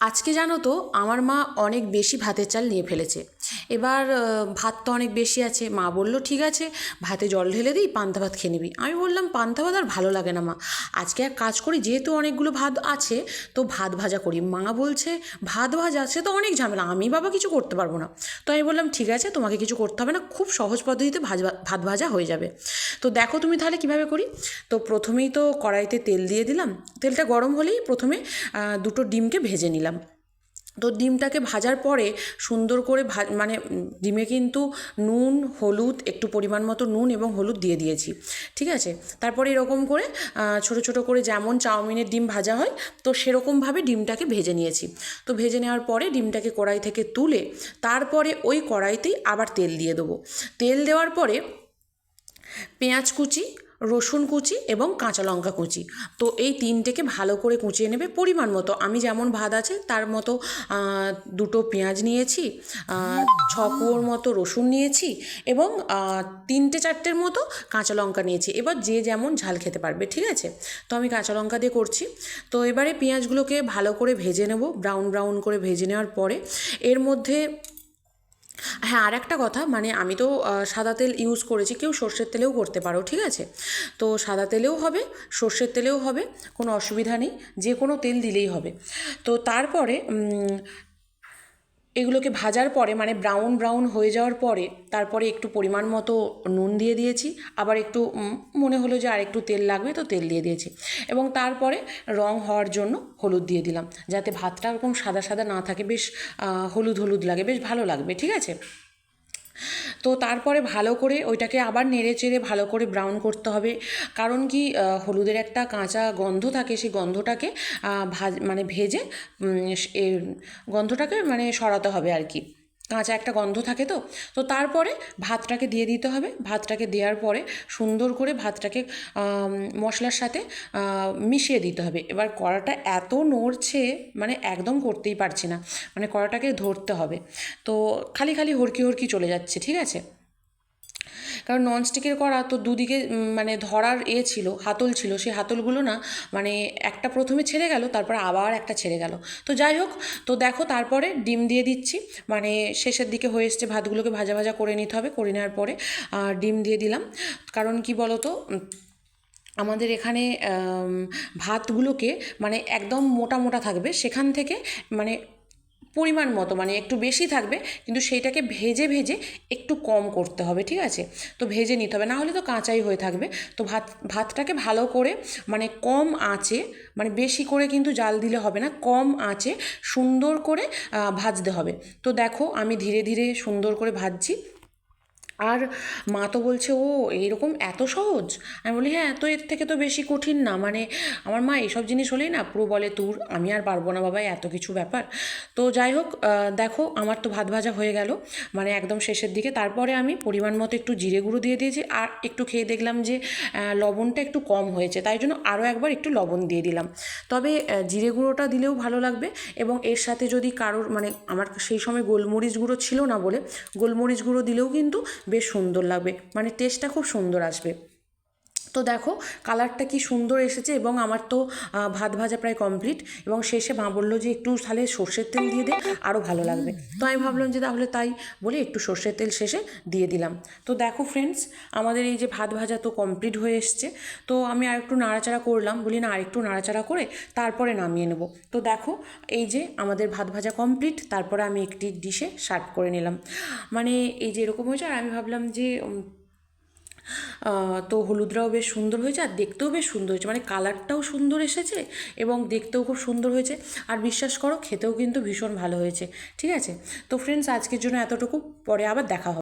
আজকে জানো তো আমার মা অনেক বেশি ভাতের চাল নিয়ে ফেলেছে। এবার ভাত তো অনেক বেশি আছে। মা বলল, ঠিক আছে, ভাতে জল ঢেলে দিই, পান্তা ভাত খেয়ে নিবি। আমি বললাম, পান্তা ভাত আর ভালো লাগে না মা। আজকে এক কাজ করি, যেহেতু অনেকগুলো ভাত আছে, তো ভাত ভাজা করি। মা বলছে, ভাত ভাজা সে তো অনেক ঝামেলা, আমি বাবা কিছু করতে পারব না। তো আমি বললাম, ঠিক আছে, তোমাকে কিছু করতে হবে না, খুব সহজ পদ্ধতিতে ভাজ ভাত ভাজা হয়ে যাবে। তো দেখো তুমি তাহলে কীভাবে করি। তো প্রথমেই তো কড়াইতে তেল দিয়ে দিলাম। তেলটা গরম হলেই প্রথমে দুটো ডিমকে ভেজে নিলাম। তো ডিমটাকে ভাজার পরে সুন্দর করে ভা মানে ডিমে কিন্তু নুন, হলুদ, একটু পরিমাণ মতো নুন এবং হলুদ দিয়ে দিয়েছি, ঠিক আছে? তারপরে এরকম করে ছোটো ছোটো করে যেমন চাউমিনের ডিম ভাজা হয়, তো সেরকমভাবে ডিমটাকে ভেজে নিয়েছি। তো ভেজে নেওয়ার পরে ডিমটাকে কড়াই থেকে তুলে তারপরে ওই কড়াইতেই আবার তেল দিয়ে দেবো। তেল দেওয়ার পরে পেঁয়াজ কুচি রসুন কুচি এবং কাঁচা লঙ্কা কুচি। তো এই তিনটেকে ভালো করে কুচিয়ে নেবে পরিমাণ মতো। আমি যেমন ভাত আছে, তার মতো দুটো পেঁয়াজ নিয়েছি ছ কুয়োর মতো রসুন নিয়েছি এবং তিনটে চারটের মতো কাঁচা লঙ্কা নিয়েছি। এবার যে যেমন ঝাল খেতে পারবে, ঠিক আছে? তো আমি কাঁচা লঙ্কা দিয়ে করছি। তো এবারে পেঁয়াজগুলোকে ভালো করে ভেজে নেব, ব্রাউন ব্রাউন করে ভেজে নেওয়ার পরে। এর মধ্যে হ্যাঁ আর একটা কথা মানে আমি তো সাদা তেল ইউজ করেছি, কেউ সর্ষের তেলেও করতে পারো, ঠিক আছে? তো সাদা তেলেও হবে, সর্ষের তেলেও হবে, কোনো অসুবিধা নেই যে কোনো তেল দিলেই হবে। তো তারপরে এগুলোকে ভাজার পরে মানে ব্রাউন ব্রাউন হয়ে যাওয়ার পরে, তারপরে একটু পরিমাণ মতো নুন দিয়ে দিয়েছি। আবার একটু মনে হলো যে আর একটু তেল লাগবে, তো তেল দিয়ে দিয়েছি। এবং তারপরে রং হওয়ার জন্য হলুদ দিয়ে দিলাম, যাতে ভাতটা ওরকম সাদা সাদা না থাকে, বেশ হলুদ হলুদ লাগে, বেশ ভালো লাগবে, ঠিক আছে? তো তারপরে ভালো করে ওইটাকে আবার নেড়ে চেড়ে ভালো করে ব্রাউন করতে হবে। কারণ কি হলুদের একটা কাঁচা গন্ধ থাকে, সেই গন্ধটাকে ভাজ মানে ভেজে গন্ধটাকে মানে সরাতে হবে আর কি। কাঁচা একটা গন্ধ থাকে তো তো তারপরে ভাতটাকে দিয়ে দিতে হবে। ভাতটাকে দেওয়ার পরে সুন্দর করে ভাতটাকে মশলার সাথে মিশিয়ে দিতে হবে। এবার কড়াটা এত নড়ছে মানে একদম করতেই পারছি না। মানে কড়াটাকে ধরতে হবে। তো খালি খালি হরকি হরকি চলে যাচ্ছে, ঠিক আছে? কারণ ননস্টিকের করা তো দুদিকে মানে ধরার এ ছিল, হাতল ছিল, সেই হাতলগুলো না মানে একটা প্রথমে ছেড়ে গেল, তারপর আবার একটা ছেড়ে গেল। তো যাই হোক, তো দেখো তারপরে ডিম দিয়ে দিচ্ছি মানে শেষের দিকে হয়ে এসছে ভাতগুলোকে ভাজা ভাজা করে নিতে হবে, করে নেওয়ার পরে ডিম দিয়ে দিলাম। কারণ কি বলো তো আমাদের এখানে ভাতগুলোকে মানে একদম মোটা মোটা থাকবে, সেখান থেকে মানে পরিমাণ মতো মানে একটু বেশি থাকবে, কিন্তু সেইটাকে ভেজে ভেজে একটু কম করতে হবে, ঠিক আছে? তো ভেজে নিতে হবে না হলে তো কাঁচাই হয়ে থাকবে। তো ভাত, ভাতটাকে ভালো করে মানে কম আঁচে মানে বেশি করে কিন্তু জাল দিলে হবে না, কম আঁচে সুন্দর করে ভাজতে হবে। তো দেখো, আমি ধীরে ধীরে সুন্দর করে ভাজছি। আর মা তো বলছে, ও, এইরকম এত সহজ? আমি বলি হ্যাঁ তো এর থেকে তো বেশি কঠিন না। মানে আমার মা এইসব জিনিস হলেই না পুরো বলে, তোর, আমি আর পারব না বাবা, এত কিছু ব্যাপার। তো যাই হোক দেখো, আমার তো ভাত ভাজা হয়ে গেল। মানে একদম শেষের দিকে। তারপরে আমি পরিমাণ মতো একটু জিরে গুঁড়ো দিয়ে দিয়েছি। আর একটু খেয়ে দেখলাম যে লবণটা একটু কম হয়েছে। তাই জন্য আরও একবার একটু লবণ দিয়ে দিলাম। তবে জিরে গুঁড়োটা দিলেও ভালো লাগবে। এবং এর সাথে যদি কারোর মানে আমার সেই সময় গোলমরিচ গুঁড়ো ছিল না বলে, গোলমরিচ গুঁড়ো দিলেও কিন্তু বেশ সুন্দর লাগবে। মানে টেস্টটা খুব সুন্দর আসবে। তো দেখো কালারটা কি সুন্দর এসেছে এবং আমার তো ভাত ভাজা প্রায় কমপ্লিট এবং শেষে মা বলল যে একটু তাহলে সর্ষের তেল দিয়ে দে আরও ভালো লাগবে। তো আমি ভাবলাম যে তাহলে তাই বলে একটু সর্ষের তেল শেষে দিয়ে দিলাম। তো দেখো ফ্রেন্ডস আমাদের এই যে ভাত ভাজা তো কমপ্লিট হয়ে এসছে, তো আমি আর একটু নাড়াচাড়া করলাম, বলি না আর একটু নাড়াচাড়া করে তারপরে নামিয়ে নেব। তো দেখো, এই যে আমাদের ভাত ভাজা কমপ্লিট তারপরে আমি একটি ডিশে সার্ভ করে নিলাম। মানে এই যে এরকম হয়েছে, আর আমি ভাবলাম যে তো হলুদরাও বেশ সুন্দর হয়েছে আর দেখতেও বেশ সুন্দর হয়েছে। মানে কালারটাও সুন্দর এসেছে এবং দেখতেও খুব সুন্দর হয়েছে। আর বিশ্বাস করো, খেতেও কিন্তু ভীষণ ভালো হয়েছে। ঠিক আছে? তো ফ্রেন্ডস আজকের জন্য এতটুকু। পরে আবার দেখা হবে।